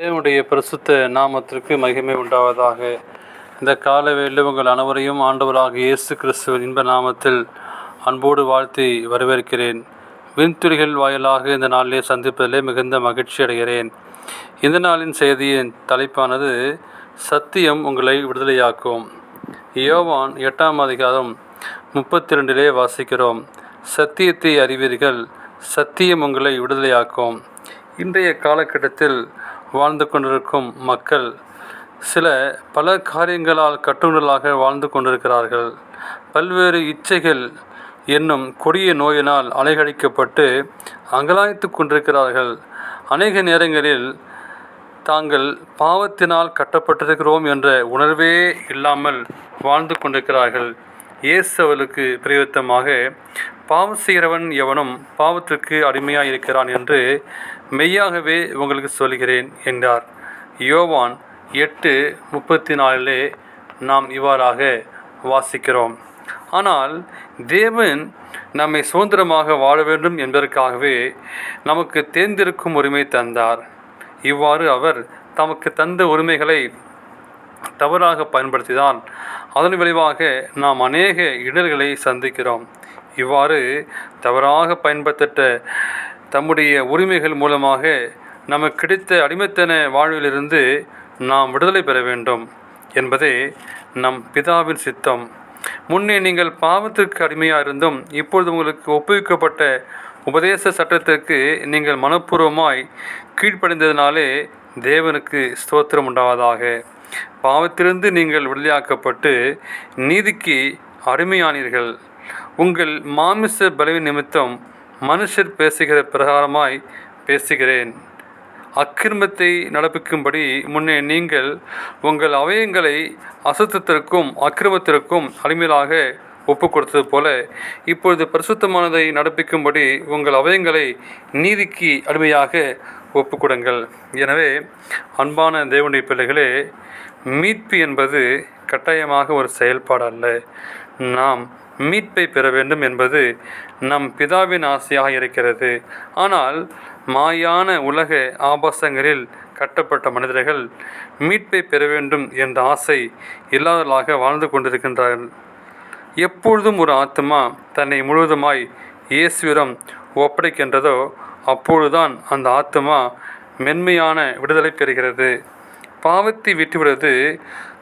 தேவனுடைய பிரசுத்த நாமத்திற்கு மகிமை உண்டாவதாக. இந்த காலவேளையில் உங்கள் அனைவரையும் ஆண்டவராக இயேசு கிறிஸ்துவின் இன்ப நாமத்தில் அன்போடு வாழ்த்தி வரவேற்கிறேன். விண்துளிகள் வாயிலாக இந்த நாளிலே சந்திப்பதிலே மிகுந்த மகிழ்ச்சி அடைகிறேன். இந்த நாளின் செய்தியின் தலைப்பானது சத்தியம் உங்களை விடுதலையாக்கும். யோவான் எட்டாம் அதிகாரம் முப்பத்தி ரெண்டிலே வாசிக்கிறோம். சத்தியத்தை அறிவீர்கள் சத்தியம் உங்களை விடுதலையாக்கும். இன்றைய காலகட்டத்தில் வாழ்ந்து கொண்டிருக்கும் மக்கள் சில பல காரியங்களால் கட்டுண்டலாக வாழ்ந்து கொண்டிருக்கிறார்கள். பல்வேறு இச்சைகள் என்னும் கொடிய நோயினால் அலைகழிக்கப்பட்டு அங்கலாய்த்து கொண்டிருக்கிறார்கள். அநேக நேரங்களில் தாங்கள் பாவத்தினால் கட்டப்பட்டிருக்கிறோம் என்ற உணர்வே இல்லாமல் வாழ்ந்து கொண்டிருக்கிறார்கள். இயேசு அவளுக்கு பிரயோத்தமாக பாவம் செய்கிறவன் எவனும் பாவத்திற்கு அடிமையாக இருக்கிறான் என்று மெய்யாகவே உங்களுக்கு சொல்கிறேன் என்றார். யோவான் எட்டு முப்பத்தி நாலிலே நாம் இவ்வாறாக வாசிக்கிறோம். ஆனால் தேவன் நம்மை சுதந்திரமாக வாழ வேண்டும் என்பதற்காகவே நமக்கு தேர்ந்திருக்கும் உரிமை தந்தார். இவ்வாறு அவர் தமக்கு தந்த உரிமைகளை தவறாக பயன்படுத்திதான் அதன் விளைவாக நாம் அநேக இடர்களை சந்திக்கிறோம். இவ்வாறு தவறாக பயன்படுத்த தம்முடைய உரிமைகள் மூலமாக நமக்கு கிடைத்த அடிமைத்தன வாழ்விலிருந்து நாம் விடுதலை பெற வேண்டும் என்பதே நம் பிதாவின் சித்தம். முன்னே நீங்கள் பாவத்திற்கு அடிமையாக இருந்தும் இப்பொழுது உங்களுக்கு ஒப்புவிக்கப்பட்ட உபதேச சட்டத்திற்கு நீங்கள் மனப்பூர்வமாய் கீழ்ப்படைந்ததினாலே தேவனுக்கு ஸ்தோத்திரம் உண்டாவதாக. பாவத்திலிருந்து நீங்கள் விடுதலையாக்கப்பட்டு நீதிக்கு அருமையானீர்கள் உங்கள் மாமிச பலவி நிமித்தம் மனுஷர் பேசுகிற பிரகாரமாய் பேசுகிறேன். அக்கிரமத்தை நடப்பிக்கும்படி முன்னே நீங்கள் உங்கள் அவயங்களை அசுத்தத்திற்கும் அக்கிரமத்திற்கும் அடிமையிலாக ஒப்பு கொடுத்தது போல இப்பொழுது பரிசுத்தமானதை நடப்பிக்கும்படி உங்கள் அவயங்களை நீதிக்கு அடிமையாக ஒப்பு கொடுங்கள் எனவே அன்பான தேவனுடைய பிள்ளைகளே மீட்பு என்பது கட்டாயமாக ஒரு செயல்பாடு அல்ல நாம் மீட்பை பெற வேண்டும் என்பது நம் பிதாவின் ஆசையாக இருக்கிறது. ஆனால் மாயான உலக ஆபாசங்களில் கட்டப்பட்ட மனிதர்கள் மீட்பை பெற வேண்டும் என்ற ஆசை இல்லாதலாக வாழ்ந்து கொண்டிருக்கின்றார்கள். எப்பொழுதும் ஒரு ஆத்மா தன்னை முழுவதுமாய் இயேசுவிடம் ஒப்படைக்கின்றதோ அப்பொழுதுதான் அந்த ஆத்மா மென்மையான விடுதலை பெறுகிறது. பாவத்தை விட்டுவிடுவது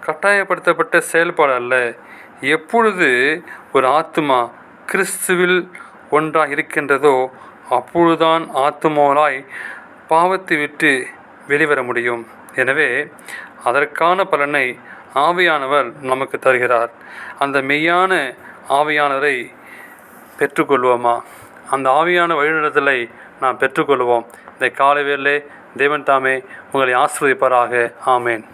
கட்டாயப்படுத்தப்பட்ட செயல்பாடு அல்ல. எப்பொழுது ஒரு ஆத்மா கிறிஸ்துவில் ஒன்றாக இருக்கின்றதோ அப்பொழுதுதான் ஆத்மாவாய் பாவத்தை விட்டு வெளிவர முடியும். எனவே அதற்கான பலனை ஆவியானவர் நமக்கு தருகிறார். அந்த மெய்யான ஆவியானவரை பெற்றுக்கொள்வோமா? அந்த ஆவியான வழிநடத்தலை நாம் பெற்றுக்கொள்வோம். இந்த காலவேளை தேவன் தாமே உங்களை ஆசிரியப்பாராக ஆமேன்.